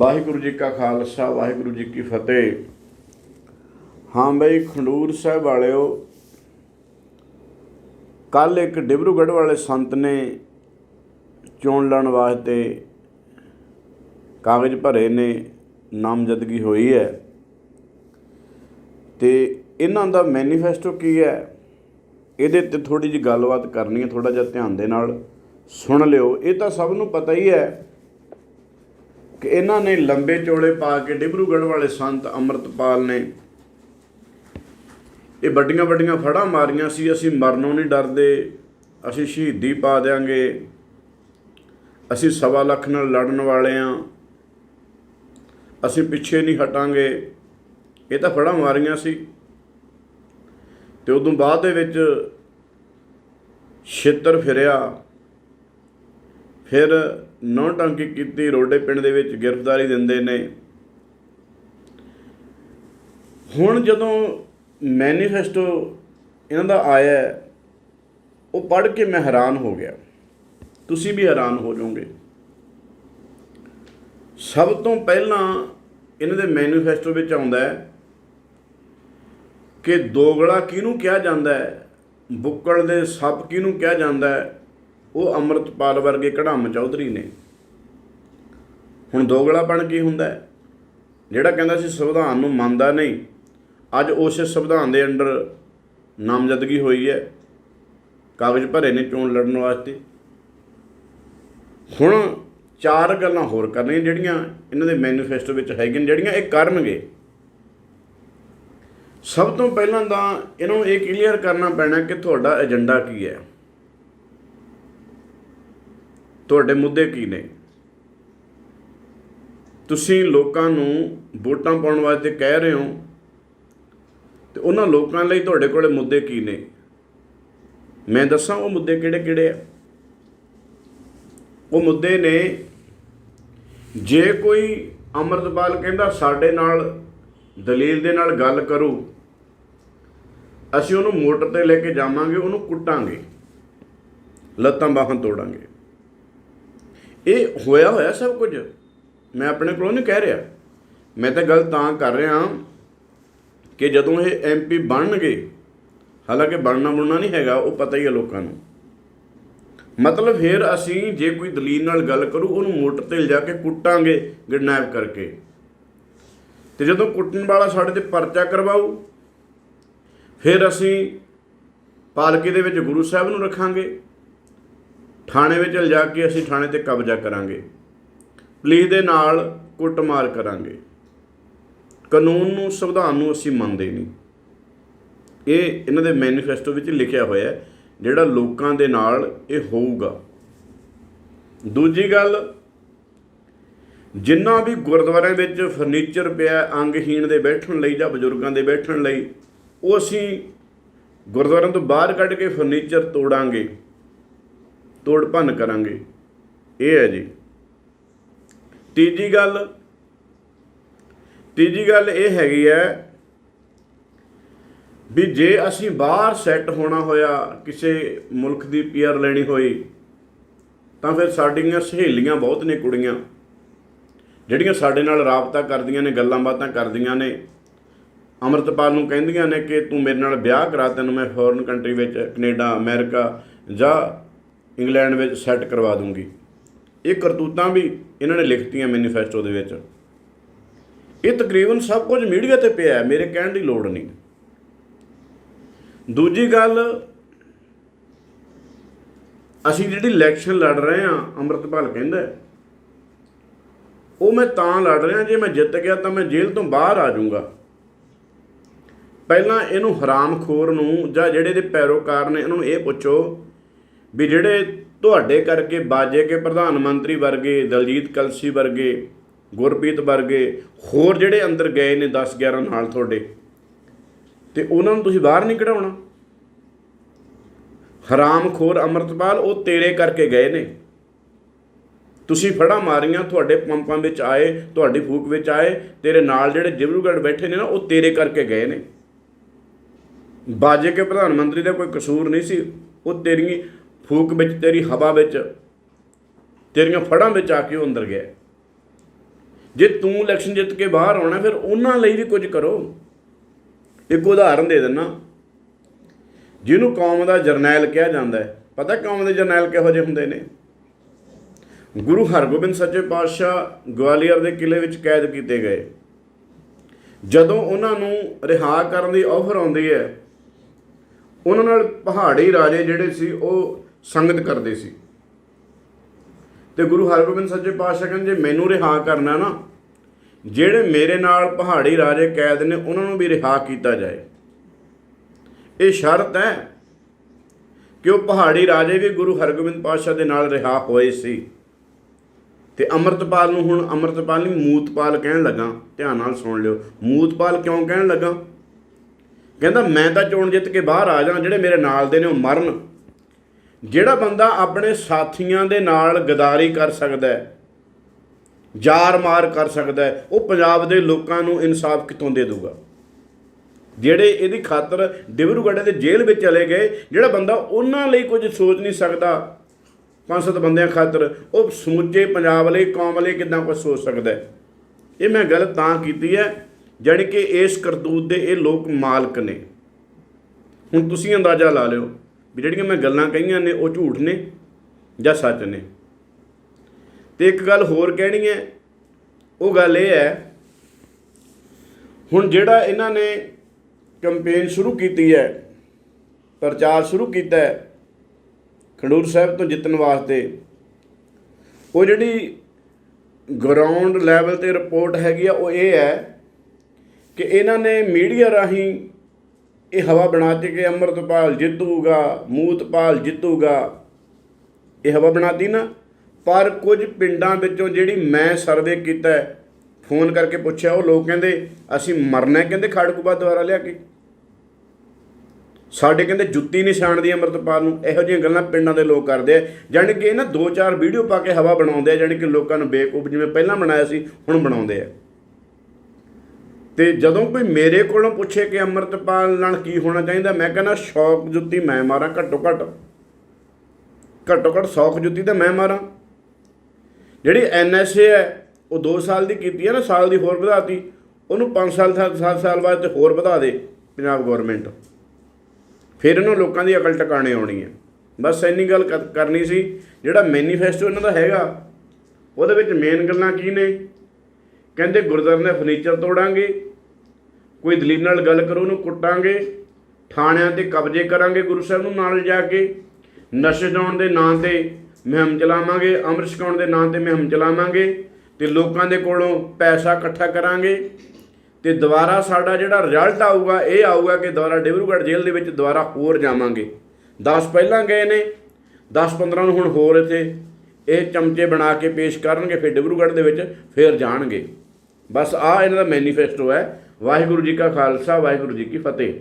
ਵਾਹਿਗੁਰੂ ਜੀ ਕਾ ਖਾਲਸਾ, ਵਾਹਿਗੁਰੂ ਜੀ ਕੀ ਫਤਿਹ। ਹਾਂ ਬਈ, ਖੰਡੂਰ ਸਾਹਿਬ ਵਾਲਿਓ ਕੱਲ ਇੱਕ ਡਿਬਰੂਗੜ੍ਹ ਵਾਲੇ ਸੰਤ ਨੇ ਚੋਣ ਲੜਨ ਵਾਸਤੇ ਕਾਗਜ਼ ਭਰੇ ਨੇ, ਨਾਮਜ਼ਦਗੀ ਹੋਈ ਹੈ। ਤੇ ਇਹਨਾਂ ਦਾ ਮੈਨੀਫੈਸਟੋ ਕੀ ਹੈ? ਇਹਦੇ ਤੇ ਥੋੜੀ ਜਿਹੀ ਗੱਲਬਾਤ ਕਰਨੀ ਹੈ ਥੋੜਾ ਜਿਹਾ ਧਿਆਨ ਦੇ ਨਾਲ ਸੁਣ ਲਿਓ। ਇਹ ਤਾਂ ਸਭ ਨੂੰ ਪਤਾ ਹੀ ਹੈ ਕਿ ਇਹਨਾਂ ਨੇ ਲੰਬੇ ਚੋਲੇ ਪਾ ਕੇ ਡਿਬਰੂਗੜ੍ਹ ਵਾਲੇ ਸੰਤ ਅੰਮ੍ਰਿਤਪਾਲ ਨੇ ਇਹ ਵੱਡੀਆਂ ਵੱਡੀਆਂ ਫੜਾਂ ਮਾਰੀਆਂ ਸੀ, ਅਸੀਂ ਮਰਨੋਂ ਨਹੀਂ ਡਰਦੇ, ਅਸੀਂ ਸ਼ਹੀਦੀ ਪਾ ਦੇਾਂਗੇ ਅਸੀਂ ਸਵਾ ਲੱਖ ਨਾਲ ਲੜਨ ਵਾਲੇ ਆਂ, ਅਸੀਂ ਪਿੱਛੇ ਨਹੀਂ ਹਟਾਂਗੇ। ਇਹ ਤਾਂ ਫੜਾਂ ਮਾਰੀਆਂ ਸੀ। ਤੇ ਉਦੋਂ ਬਾਅਦ ਦੇ ਵਿੱਚ ਛੇਤਰ ਫਿਰਿਆ। ਫਿਰ ਨੌ ਟਾਂਕੀ ਕੀਤੀ, ਰੋਡੇ ਪਿੰਡ ਦੇ ਵਿੱਚ ਗ੍ਰਿਫਤਾਰੀ ਦਿੰਦੇ ਨੇ। ਹੁਣ ਜਦੋਂ ਮੈਨੀਫੈਸਟੋ ਇਹਨਾਂ ਦਾ ਆਇਆ ਉਹ ਪੜ੍ਹ ਕੇ ਮੈਂ ਹੈਰਾਨ ਹੋ ਗਿਆ। ਤੁਸੀਂ ਵੀ ਹੈਰਾਨ ਹੋ ਜਾਓਗੇ। ਸਭ ਤੋਂ ਪਹਿਲਾਂ ਇਹਨਾਂ ਦੇ ਮੈਨੀਫੈਸਟੋ ਵਿੱਚ ਆਉਂਦਾ ਹੈ ਕਿ ਦੋਗਲਾ ਕਿਹਨੂੰ ਕਿਹਾ ਜਾਂਦਾ ਹੈ? ਬੁੱਕਲ ਦੇ ਸੱਪ ਕਿਹਨੂੰ ਕਿਹਾ ਜਾਂਦਾ ਹੈ? ਉਹ ਅੰਮ੍ਰਿਤਪਾਲ ਵਰਗੇ ਕਢਾਮ ਚੌਧਰੀ ਨੇ। ਹੁਣ ਦੋਗਲਾ ਬਣ ਕੀ ਹੁੰਦਾ ਜਿਹੜਾ ਕਹਿੰਦਾ ਸੀ ਸੰਵਿਧਾਨ ਨੂੰ ਮੰਨਦਾ ਨਹੀਂ, ਅੱਜ ਉਸ ਸੰਵਿਧਾਨ ਦੇ ਅੰਡਰ ਨਾਮਜ਼ਦਗੀ ਹੋਈ ਹੈ। ਕਾਗਜ਼ ਭਰੇ ਨੇ ਚੋਣ ਲੜਨ ਵਾਸਤੇ। ਹੁਣ ਚਾਰ ਗੱਲਾਂ ਹੋਰ ਕਰਨੀਆਂ ਜਿਹੜੀਆਂ ਇਹਨਾਂ ਦੇ ਮੈਨੀਫੈਸਟੋ ਵਿੱਚ ਹੈਗੀਆਂ, ਜਿਹੜੀਆਂ ਇਹ ਕਰਨਗੇ। ਸਭ ਤੋਂ ਪਹਿਲਾਂ ਤਾਂ ਇਹਨਾਂ ਨੂੰ ਇਹ ਕਲੀਅਰ ਕਰਨਾ ਪੈਣਾ ਕਿ ਤੁਹਾਡਾ ਏਜੰਡਾ ਕੀ ਹੈ। ਤੁਹਾਡੇ ਮੁੱਦੇ ਕੀ ਨੇ? ਤੁਸੀਂ ਲੋਕਾਂ ਨੂੰ ਵੋਟਾਂ ਪਾਉਣ ਵਾਸਤੇ ਕਹਿ ਰਹੇ ਹੋ ਤੇ ਉਹਨਾਂ ਲੋਕਾਂ ਲਈ ਤੁਹਾਡੇ ਕੋਲੇ ਮੁੱਦੇ ਕੀ ਨੇ? ਮੈਂ ਦੱਸਾਂ ਉਹ ਮੁੱਦੇ ਕਿਹੜੇ ਕਿਹੜੇ ਆ। ਉਹ ਮੁੱਦੇ ਨੇ ਜੇ ਕੋਈ ਅਮਰਤਪਾਲ ਕਹਿੰਦਾ ਸਾਡੇ ਨਾਲ ਦਲੀਲ ਦੇ ਨਾਲ ਗੱਲ ਕਰੋ, ਅਸੀਂ ਉਹਨੂੰ ਮੋਟਰ ਤੇ ਲੈ ਕੇ ਜਾਵਾਂਗੇ, ਉਹਨੂੰ ਕੁੱਟਾਂਗੇ, ਲੱਤਾਂ ਬਾਹਾਂ ਤੋੜਾਂਗੇ। ਇਹ ਹੋਇਆ ਹੋਇਆ ਸਭ ਕੁਝ। ਮੈਂ ਆਪਣੇ ਕੋਲੋਂ ਨਹੀਂ ਕਹਿ ਰਿਹਾ। ਮੈਂ ਤਾਂ ਗੱਲ ਤਾਂ ਕਰ ਰਿਹਾ ਕਿ ਜਦੋਂ ਇਹ ਐਮਪੀ ਬਣਨਗੇ, ਹਾਲਾਂਕਿ ਬਣਨਾ ਬੁਣਨਾ ਨਹੀਂ ਹੈਗਾ, ਉਹ ਪਤਾ ਹੀ ਹੈ ਲੋਕਾਂ ਨੂੰ। ਮਤਲਬ ਫਿਰ ਅਸੀਂ ਜੇ ਕੋਈ ਦਲੀਲ ਨਾਲ ਗੱਲ ਕਰੂ, ਉਹਨੂੰ ਮੋਟਰ ਤੇ ਲਿਜਾ ਕੇ ਕੁੱਟਾਂਗੇ ਕਿਡਨੈਪ ਕਰਕੇ। ਤੇ ਜਦੋਂ ਕੁੱਟਣ ਵਾਲਾ ਸਾਡੇ ਤੇ ਪਰਚਾ ਕਰਵਾਉ ਫਿਰ ਅਸੀਂ ਪਾਲਕੀ ਦੇ ਵਿੱਚ ਗੁਰੂ ਸਾਹਿਬ ਨੂੰ ਰੱਖਾਂਗੇ। ਥਾਣੇ ਵਿੱਚ ਲਿਜਾ ਕੇ ਅਸੀਂ ਥਾਣੇ ਤੇ ਕਬਜ਼ਾ ਕਰਾਂਗੇ। ਪੁਲਿਸ ਦੇ ਨਾਲ ਕੁੱਟਮਾਰ ਕਰਾਂਗੇ। ਕਾਨੂੰਨ ਨੂੰ, ਸੰਵਿਧਾਨ ਨੂੰ ਅਸੀਂ ਮੰਨਦੇ ਨਹੀਂ। ਇਹ ਇਹਨਾਂ ਦੇ ਮੈਨੀਫੈਸਟੋ ਵਿੱਚ ਲਿਖਿਆ ਹੋਇਆ ਹੈ, ਜਿਹੜਾ ਲੋਕਾਂ ਦੇ ਨਾਲ ਇਹ ਹੋਊਗਾ। ਦੂਜੀ ਗੱਲ, ਜਿੰਨਾ ਵੀ ਗੁਰਦੁਆਰਿਆਂ ਵਿੱਚ ਫਰਨੀਚਰ ਪਿਆ, ਅੰਗਹੀਣ ਦੇ ਬੈਠਣ ਲਈ ਜਾਂ ਬਜ਼ੁਰਗਾਂ ਦੇ ਬੈਠਣ ਲਈ, ਉਹ ਅਸੀਂ ਗੁਰਦੁਆਰਿਆਂ ਤੋਂ ਬਾਹਰ ਕੱਢ ਕੇ ਫਰਨੀਚਰ ਤੋੜਾਂਗੇ। ਤੋੜ ਭੰਨ ਕਰਾਂਗੇ। ਇਹ ਹੈ ਜੀ। ਤੀਜੀ ਗੱਲ ਤੀਜੀ ਗੱਲ ਇਹ ਹੈਗੀ ਹੈ ਵੀ ਜੇ ਅਸੀਂ ਬਾਹਰ ਸੈੱਟ ਹੋਣਾ ਹੋਇਆ, ਕਿਸੇ ਮੁਲਕ ਦੀ ਪੀਆਰ ਲੈਣੀ ਹੋਈ, ਤਾਂ ਫਿਰ ਸਾਡੀਆਂ ਸਹੇਲੀਆਂ ਬਹੁਤ ਨੇ ਕੁੜੀਆਂ। ਜਿਹੜੀਆਂ ਸਾਡੇ ਨਾਲ ਰਾਬਤਾ ਕਰਦੀਆਂ ਨੇ, ਗੱਲਾਂ ਬਾਤਾਂ ਕਰਦੀਆਂ ਨੇ। ਅਮਰਤਪਾਲ ਨੂੰ ਕਹਿੰਦੀਆਂ ਨੇ ਕਿ ਤੂੰ ਮੇਰੇ ਨਾਲ ਵਿਆਹ ਕਰਾ, ਤੈਨੂੰ ਮੈਂ ਫੋਰਨ ਕੰਟਰੀ ਵਿੱਚ, ਕੈਨੇਡਾ, ਅਮਰੀਕਾ ਜਾਂ ਇੰਗਲੈਂਡ ਵਿੱਚ ਸੈੱਟ ਕਰਵਾ ਦੂੰਗੀ। ਇਹ ਕਰਤੂਤਾਂ ਵੀ ਇਹਨਾਂ ਨੇ ਲਿਖਤੀਆਂ ਮੈਨੀਫੈਸਟੋ ਦੇ ਵਿੱਚ। ਇਹ ਤਕਰੀਬਨ ਸਭ ਕੁਝ ਮੀਡੀਆ ਤੇ ਪਿਆ ਹੈ, ਮੇਰੇ ਕਹਿਣ ਦੀ ਲੋੜ ਨਹੀਂ। ਦੂਜੀ ਗੱਲ, ਅਸੀਂ ਜਿਹੜੀ ਇਲੈਕਸ਼ਨ ਲੜ ਰਹੇ ਹਾਂ, ਅੰਮ੍ਰਿਤਪਾਲ ਕਹਿੰਦਾ ਉਹ ਮੈਂ ਤਾਂ ਲੜ ਰਿਹਾ, ਜੇ ਮੈਂ ਜਿੱਤ ਗਿਆ ਤਾਂ ਮੈਂ ਜੇਲ੍ਹ ਤੋਂ ਬਾਹਰ ਆ ਜਾਊਂਗਾ। ਪਹਿਲਾਂ ਇਹਨੂੰ ਹਰਾਮਖੋਰ ਨੂੰ ਜਾਂ ਜਿਹੜੇ ਦੇ ਪੈਰੋਕਾਰ ਨੇ, ਇਹਨੂੰ ਇਹ ਪੁੱਛੋ ਵੀ ਜਿਹੜੇ ਤੁਹਾਡੇ ਕਰਕੇ ਬਾਜੇ ਕੇ ਪ੍ਰਧਾਨ ਮੰਤਰੀ ਵਰਗੇ, ਦਲਜੀਤ ਕਲਸੀ ਵਰਗੇ, ਗੁਰਪ੍ਰੀਤ ਵਰਗੇ, ਹੋਰ ਜਿਹੜੇ ਅੰਦਰ ਗਏ ਨੇ 10 11 ਨਾਲ ਤੁਹਾਡੇ, ਤੇ ਉਹਨਾਂ ਨੂੰ ਤੁਸੀਂ ਬਾਹਰ ਨਹੀਂ ਕਢਾਉਣਾ? ਹਰਾਮਖੋਰ ਅਮਰਤਪਾਲ, ਉਹ ਤੇਰੇ ਕਰਕੇ ਗਏ ਨੇ। ਤੁਸੀਂ ਫੜਾ ਮਾਰੀਆਂ, ਤੁਹਾਡੇ ਪੰਪਾਂ ਵਿੱਚ ਆਏ, ਤੁਹਾਡੀ ਫੂਕ ਵਿੱਚ ਆਏ, ਤੇਰੇ ਨਾਲ ਜਿਹੜੇ ਜਿਬਰੂਗੜ੍ਹ ਬੈਠੇ ਨੇ ਨਾ, ਉਹ ਤੇਰੇ ਕਰਕੇ ਗਏ ਨੇ। ਬਾਜੇ ਕੇ ਪ੍ਰਧਾਨ ਮੰਤਰੀ ਦਾ ਕੋਈ ਕਸੂਰ ਨਹੀਂ ਸੀ, ਉਹ ਤੇਰੀ ਫੂਕ ਵਿੱਚ, ਤੇਰੀ ਹਵਾ ਵਿੱਚ, ਤੇਰੀਆਂ ਫੜਾਂ ਵਿੱਚ ਆ ਕੇ ਉਹ ਅੰਦਰ ਗਿਆ। ਜੇ ਤੂੰ ਇਲੈਕਸ਼ਨ ਜਿੱਤ ਕੇ ਬਾਹਰ ਆਉਣਾ, ਫਿਰ ਉਹਨਾਂ ਲਈ ਵੀ ਕੁਝ ਕਰੋ। ਇੱਕ ਉਦਾਹਰਨ ਦੇ ਦਿੰਨਾ ਜਿਹਨੂੰ ਕੌਮ ਦਾ ਜਰਨੈਲ ਕਿਹਾ ਜਾਂਦਾ ਹੈ। ਪਤਾ ਕੌਮ ਦੇ ਜਰਨੈਲ ਕਿਹੋ ਜਿਹੇ ਹੁੰਦੇ ਨੇ? ਗੁਰੂ ਹਰਗੋਬਿੰਦ ਸੱਚੇ ਪਾਤਸ਼ਾਹ ਗਵਾਲੀਅਰ ਦੇ ਕਿਲੇ ਵਿੱਚ ਕੈਦ ਕੀਤੇ ਗਏ। ਜਦੋਂ ਉਹਨਾਂ ਨੂੰ ਰਿਹਾ ਕਰਨ ਦੀ ਆਫਰ ਆਉਂਦੀ ਹੈ, ਉਹਨਾਂ ਨਾਲ ਪਹਾੜੀ ਰਾਜੇ ਜਿਹੜੇ ਸੀ, ਉਹ ਸੰਗਤ ਕਰਦੇ ਸੀ। ਤੇ ਗੁਰੂ ਹਰਗੋਬਿੰਦ ਸੱਚੇ ਪਾਤਸ਼ਾਹ ਕਹਿੰਦੇ, ਜੇ ਮੈਨੂੰ ਰਿਹਾ ਕਰਨਾ ਨਾ, ਜਿਹੜੇ ਮੇਰੇ ਨਾਲ ਪਹਾੜੀ ਰਾਜੇ ਕੈਦ ਨੇ, ਉਹਨਾਂ ਨੂੰ ਵੀ ਰਿਹਾ ਕੀਤਾ ਜਾਏ। ਇਹ ਸ਼ਰਤ ਹੈ ਕਿ ਉਹ ਪਹਾੜੀ ਰਾਜੇ ਵੀ ਗੁਰੂ ਹਰਗੋਬਿੰਦ ਪਾਤਸ਼ਾਹ ਦੇ ਨਾਲ ਰਿਹਾ ਹੋਏ ਸੀ। ਤੇ ਅੰਮ੍ਰਿਤਪਾਲ ਨੂੰ ਹੁਣ ਅੰਮ੍ਰਿਤਪਾਲ ਨਹੀਂ, ਮੂਤਪਾਲ ਕਹਿਣ ਲੱਗਾ। ਧਿਆਨ ਨਾਲ ਸੁਣ ਲਿਓ, ਮੂਤਪਾਲ ਕਿਉਂ ਕਹਿਣ ਲੱਗਾ? ਕਹਿੰਦਾ, ਮੈਂ ਤਾਂ ਚੋਣ ਜਿੱਤ ਕੇ ਬਾਹਰ ਆ ਜਾਣਾ ਜਿਹੜੇ ਮੇਰੇ ਨਾਲ ਦੇ ਨੇ, ਉਹ ਮਰਨ। ਜਿਹੜਾ ਬੰਦਾ ਆਪਣੇ ਸਾਥੀਆਂ ਦੇ ਨਾਲ ਗਦਾਰੀ ਕਰ ਸਕਦਾ ਹੈ, ਜਾਰ ਮਾਰ ਕਰ ਸਕਦਾ ਹੈ, ਉਹ ਪੰਜਾਬ ਦੇ ਲੋਕਾਂ ਨੂੰ ਇਨਸਾਫ ਕਿੱਥੋਂ ਦੇ ਦੂਗਾ ਜਿਹੜੇ ਇਹਦੀ ਖਾਤਰ ਡਿਬਰੂਗੜ੍ਹ ਦੇ ਜੇਲ੍ਹ ਵਿੱਚ ਚਲੇ ਗਏ, ਜਿਹੜਾ ਬੰਦਾ ਉਹਨਾਂ ਲਈ ਕੁਝ ਸੋਚ ਨਹੀਂ ਸਕਦਾ, ਪੰਜ ਸੱਤ ਬੰਦਿਆਂ ਖਾਤਰ, ਉਹ ਸਮੁੱਚੇ ਪੰਜਾਬ ਲਈ, ਕੌਮ ਲਈ ਕਿੰਨਾ ਕੁਝ ਸੋਚ ਸਕਦਾ ਹੈ? ਇਹ ਮੈਂ ਗੱਲ ਤਾਂ ਕੀਤੀ ਹੈ, ਜਾਣੀ ਕਿ ਇਸ ਕਰਤੂਤ ਦੇ ਇਹ ਲੋਕ ਮਾਲਕ ਨੇ। ਹੁਣ ਤੁਸੀਂ ਅੰਦਾਜ਼ਾ ਲਾ ਲਿਓ ਵੀ ਜਿਹੜੀਆਂ ਮੈਂ ਗੱਲਾਂ ਕਹੀਆਂ ਨੇ ਉਹ ਝੂਠ ਨੇ ਜਾਂ ਸੱਚ ਨੇ। ਤੇ ਇੱਕ ਗੱਲ ਹੋਰ ਕਹਿਣੀ ਹੈ, ਉਹ ਗੱਲ ਇਹ ਹੈ, ਹੁਣ ਜਿਹੜਾ ਇਹਨਾਂ ਨੇ ਕੈਂਪੇਨ ਸ਼ੁਰੂ ਕੀਤੀ ਹੈ, ਪ੍ਰਚਾਰ ਸ਼ੁਰੂ ਕੀਤਾ ਹੈ, ਖਡੂਰ ਸਾਹਿਬ ਤੋਂ ਜਿੱਤਣ ਵਾਸਤੇ, ਉਹ ਜਿਹੜੀ ਗਰਾਊਂਡ ਲੈਵਲ ਤੇ ਰਿਪੋਰਟ ਹੈਗੀ ਆ, ਉਹ ਇਹ ਹੈ ਕਿ ਇਹਨਾਂ ਨੇ ਮੀਡੀਆ ਰਾਹੀਂ ਇਹ ਹਵਾ ਬਣਾਤੀ ਕਿ ਅੰਮ੍ਰਿਤਪਾਲ ਜਿੱਤੂਗਾ, ਮੂਤਪਾਲ ਜਿੱਤੂਗਾ। ਇਹ ਹਵਾ ਬਣਾਤੀ ਨਾ। ਪਰ ਕੁਝ ਪਿੰਡਾਂ ਵਿੱਚੋਂ ਜਿਹੜੀ ਮੈਂ ਸਰਵੇ ਕੀਤਾ ਫੋਨ ਕਰਕੇ ਪੁੱਛਿਆ, ਉਹ ਲੋਕ ਕਹਿੰਦੇ, ਅਸੀਂ ਮਰਨਾ ਕਹਿੰਦੇ, ਖੜਕੂਬਾ ਦੁਆਰਾ ਲਿਆ ਕੇ। ਸਾਡੇ ਕਹਿੰਦੇ, ਜੁੱਤੀ ਨਹੀਂ ਛਾਣਦੀ ਅੰਮ੍ਰਿਤਪਾਲ ਨੂੰ। ਇਹੋ ਜਿਹੀਆਂ ਗੱਲਾਂ ਪਿੰਡਾਂ ਦੇ ਲੋਕ ਕਰਦੇ ਆ। ਜਾਣੀ ਕਿ ਇਹ ਨਾ ਦੋ ਚਾਰ ਵੀਡੀਓ ਪਾ ਕੇ ਹਵਾ ਬਣਾਉਂਦੇ ਆ, ਜਾਣੀ ਕਿ ਲੋਕਾਂ ਨੂੰ ਬੇਕੂਫ ਜਿਵੇਂ ਪਹਿਲਾਂ ਬਣਾਇਆ ਸੀ, ਹੁਣ ਬਣਾਉਂਦੇ ਆ। ਤੇ ਜਦੋਂ ਕੋਈ ਮੇਰੇ ਕੋਲੋਂ ਪੁੱਛੇ ਕਿ ਅੰਮ੍ਰਿਤਪਾਲ ਨਾਲ ਕੀ ਹੋਣਾ ਚਾਹੀਦਾ, ਮੈਂ ਕਹਿੰਦਾ, ਸ਼ੌਕ ਜੁੱਤੀ ਮੈਂ ਮਾਰਾਂ, ਘੱਟੋ ਘੱਟ। ਘੱਟੋ ਘੱਟ ਸ਼ੌਕ ਜੁੱਤੀ ਤਾਂ ਮੈਂ ਮਾਰਾਂ। ਜਿਹੜੀ ਐਨਐਸਏ ਹੈ, ਉਹ 2 ਸਾਲ ਦੀ ਕੀਤੀ ਹੈ ਨਾ, ਸਾਲ ਦੀ ਹੋਰ ਵਧਾਤੀ। ਉਹਨੂੰ 5 ਸਾਲ 7 ਸਾਲ ਬਾਅਦ ਤੇ ਹੋਰ ਵਧਾ ਦੇ ਪੰਜਾਬ ਗਵਰਨਮੈਂਟ ਫਿਰ ਇਹਨਾਂ ਲੋਕਾਂ ਦੀ ਅਕਲ ਟਿਕਾਣੇ ਆਉਣੀ ਹੈ। ਬਸ ਇੰਨੀ ਗੱਲ ਕਰ- ਕਰਨੀ ਸੀ। ਜਿਹੜਾ ਮੈਨੀਫੈਸਟੋ ਇਹਨਾਂ ਦਾ ਹੈਗਾ, ਉਹਦੇ ਵਿੱਚ ਮੇਨ ਗੱਲਾਂ ਕੀ ਨੇ? ਕਹਿੰਦੇ ਗੁਰਦੁਆਰੇ ਦੇ ਫਰਨੀਚਰ ਤੋੜਾਂਗੇ, ਕੋਈ ਦਲੀਲ ਨਾਲ ਗੱਲ ਕਰੋ, ਉਹਨੂੰ ਕੁੱਟਾਂਗੇ, ਥਾਣਿਆਂ ਤੇ ਕਬਜ਼ੇ ਕਰਾਂਗੇ ਗੁਰੂ ਸਾਹਿਬ ਨੂੰ ਨਾਲ ਜਾ ਕੇ, ਨਸ਼ੇ ਛਡਾਉਣ ਦੇ ਨਾਂ ਤੇ ਮੁਹਿੰਮ ਚਲਾਵਾਂਗੇ, ਅੰਮ੍ਰਿਤ ਛਕਾਉਣ ਦੇ ਨਾਂ ਤੇ ਮੁਹਿੰਮ ਚਲਾਵਾਂਗੇ, ਤੇ ਲੋਕਾਂ ਦੇ ਕੋਲੋਂ ਪੈਸਾ ਇਕੱਠਾ ਕਰਾਂਗੇ, ਤੇ ਦੁਬਾਰਾ ਸਾਡਾ ਜਿਹੜਾ ਰਿਜ਼ਲਟ ਆਊਗਾ, ਇਹ ਆਊਗਾ ਕਿ ਦੁਬਾਰਾ ਡਿਬਰੂਗੜ੍ਹ ਜੇਲ੍ਹ ਦੇ ਵਿੱਚ ਦੁਬਾਰਾ ਹੋਰ ਜਾਵਾਂਗੇ। 10 ਪਹਿਲਾਂ ਗਏ ਨੇ 10 15 ਨੂੰ ਹੁਣ ਹੋਰ ਇੱਥੇ ਇਹ ਚਮਚੇ ਬਣਾ ਕੇ ਪੇਸ਼ ਕਰਨਗੇ, ਫਿਰ ਡਿਬਰੂਗੜ੍ਹ ਦੇ ਵਿੱਚ ਫਿਰ ਜਾਣਗੇ। ਬਸ ਆ ਇਹਨਾਂ ਦਾ ਮੈਨੀਫੈਸਟੋ ਹੈ। ਵਾਹਿਗੁਰੂ ਜੀ ਕਾ ਖਾਲਸਾ, ਵਾਹਿਗੁਰੂ ਜੀ ਕੀ ਫਤਿਹ।